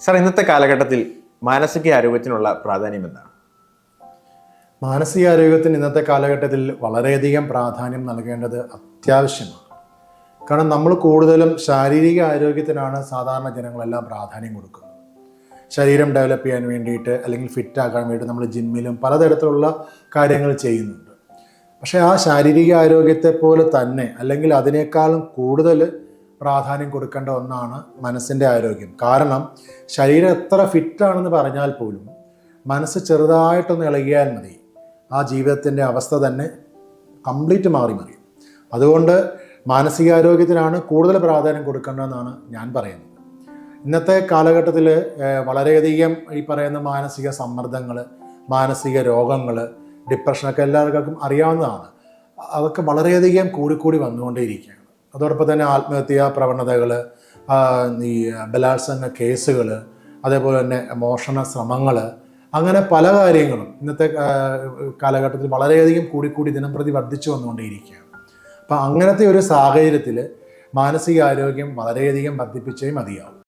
Sir ഇന്നത്തെ കാലഘട്ടത്തിൽ മാനസിക ആരോഗ്യത്തിനുള്ള പ്രാധാന്യം എന്താണ്? മാനസിക ആരോഗ്യത്തിന് ഇന്നത്തെ കാലഘട്ടത്തിൽ വളരെയധികം പ്രാധാന്യം നൽകേണ്ടത് അത്യാവശ്യമാണ്. കാരണം നമ്മൾ കൂടുതലും ശാരീരിക ആരോഗ്യത്തിനാണ് സാധാരണ ജനങ്ങളെല്ലാം പ്രാധാന്യം കൊടുക്കുന്നത്. ശരീരം ഡെവലപ്പ് ചെയ്യാൻ വേണ്ടിയിട്ട് അല്ലെങ്കിൽ ഫിറ്റ് ആക്കാൻ വേണ്ടി നമ്മൾ ജിമ്മിലും പലതരത്തിലുള്ള കാര്യങ്ങൾ ചെയ്യുന്നുണ്ട്. പക്ഷേ ആ ശാരീരിക ആരോഗ്യത്തെ പോലെ തന്നെ അല്ലെങ്കിൽ അതിനേക്കാളും കൂടുതൽ പ്രാധാന്യം കൊടുക്കേണ്ട ഒന്നാണ് മനസ്സിന്റെ ആരോഗ്യം. കാരണം ശരീരം എത്ര ഫിറ്റാണെന്ന് പറഞ്ഞാൽ പോലും മനസ്സ് ചെറുതായിട്ടൊന്ന് ഇളകിയാൽ മതി. ആ ജീവിതത്തിന്റെ അവസ്ഥ തന്നെ കംപ്ലീറ്റ് മാറി മറിയും. അതുകൊണ്ട് മാനസികാരോഗ്യത്തിനാണ് കൂടുതൽ പ്രാധാന്യം കൊടുക്കേണ്ടതെന്നാണ് ഞാൻ പറയുന്നത്. ഇന്നത്തെ കാലഘട്ടത്തിൽ വളരെയധികം ഈ പറയുന്ന മാനസിക സമ്മർദ്ദങ്ങൾ മാനസിക രോഗങ്ങൾ ഡിപ്രഷനൊക്കെ എല്ലാവർക്കും അറിയാവുന്നതാണ്. അതൊക്കെ വളരെയധികം കൂടിക്കൂടി വന്നുകൊണ്ടേയിരിക്കുകയാണ്. അതോടൊപ്പം തന്നെ ആത്മഹത്യാ പ്രവണതകൾ ഈ ബലാത്സംഗ കേസുകൾ അതേപോലെ തന്നെ മോഷണ ശ്രമങ്ങൾ അങ്ങനെ പല കാര്യങ്ങളും ഇന്നത്തെ കാലഘട്ടത്തിൽ വളരെയധികം കൂടിക്കൂടി ദിനംപ്രതി വർദ്ധിച്ചു വന്നുകൊണ്ടേയിരിക്കുകയാണ്. അപ്പം അങ്ങനത്തെ ഒരു സാഹചര്യത്തിൽ മാനസികാരോഗ്യം വളരെയധികം വർദ്ധിപ്പിച്ചേ മതിയാവും.